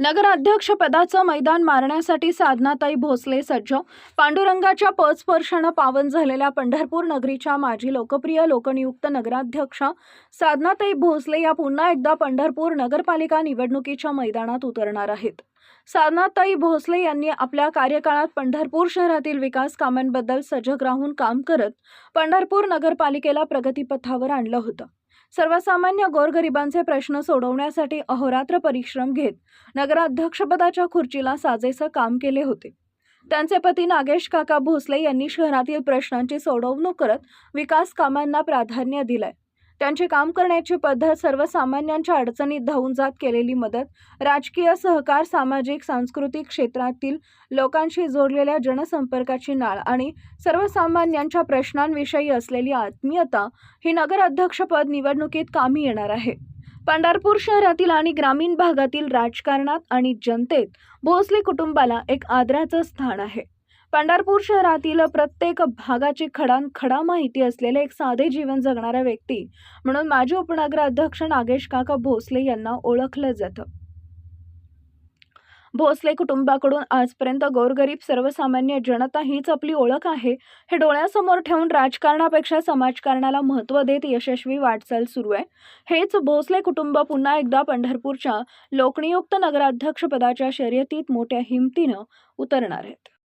नगराध्यक्ष पदाचं मैदान मारण्यासाठी साधनाताई भोसले सज्ज. पांडुरंगाच्या पदस्पर्शानं पावन झालेल्या पंढरपूर नगरीच्या माजी लोकप्रिय लोकनियुक्त नगराध्यक्ष साधनाताई भोसले या पुन्हा एकदा पंढरपूर नगरपालिका निवडणुकीच्या मैदानात उतरणार आहेत. साधनाताई भोसले यांनी आपल्या कार्यकाळात पंढरपूर शहरातील विकास कामांबद्दल सजग राहून काम करत पंढरपूर नगरपालिकेला प्रगतीपथावर आणलं होतं. सर्वसामान्य गोरगरिबांचे प्रश्न सोडवण्यासाठी अहोरात्र परिश्रम घेत नगराध्यक्षपदाच्या खुर्चीला साजेसं काम केले होते. त्यांचे पती नागेश काका भोसले यांनी शहरातील प्रश्नांची सोडवणूक करत विकास कामांना प्राधान्य दिलंय. त्यांची काम करण्याची पद्धत सर्वसामान्यांच्या अडचणीत धावून जात केलेली मदत राजकीय सहकार सामाजिक सांस्कृतिक क्षेत्रातील लोकांशी जोडलेल्या जनसंपर्काची नाळ आणि सर्वसामान्यांच्या प्रश्नांविषयी असलेली आत्मीयता ही नगराध्यक्षपद निवडणुकीत कामी येणार आहे. पंढरपूर शहरातील आणि ग्रामीण भागातील राजकारणात आणि जनतेत भोसले कुटुंबाला एक आदराचं स्थान आहे. पंढरपूर शहरातील प्रत्येक भागाची खडानखडा माहिती असलेले एक साधे जीवन जगणाऱ्या व्यक्ती म्हणून माजी उपनगर अध्यक्ष नागेश काका भोसले यांना ओळखलं जातं. भोसले कुटुंबाकडून आजपर्यंत गोरगरीब सर्वसामान्य जनता हीच आपली ओळख आहे हे डोळ्यासमोर ठेवून राजकारणापेक्षा समाजकारणाला महत्त्व देत यशस्वी वाटचाल सुरू आहे. हेच भोसले कुटुंब पुन्हा एकदा पंढरपूरच्या लोकनियुक्त नगराध्यक्षपदाच्या शर्यतीत मोठ्या हिमतीनं उतरणार आहेत.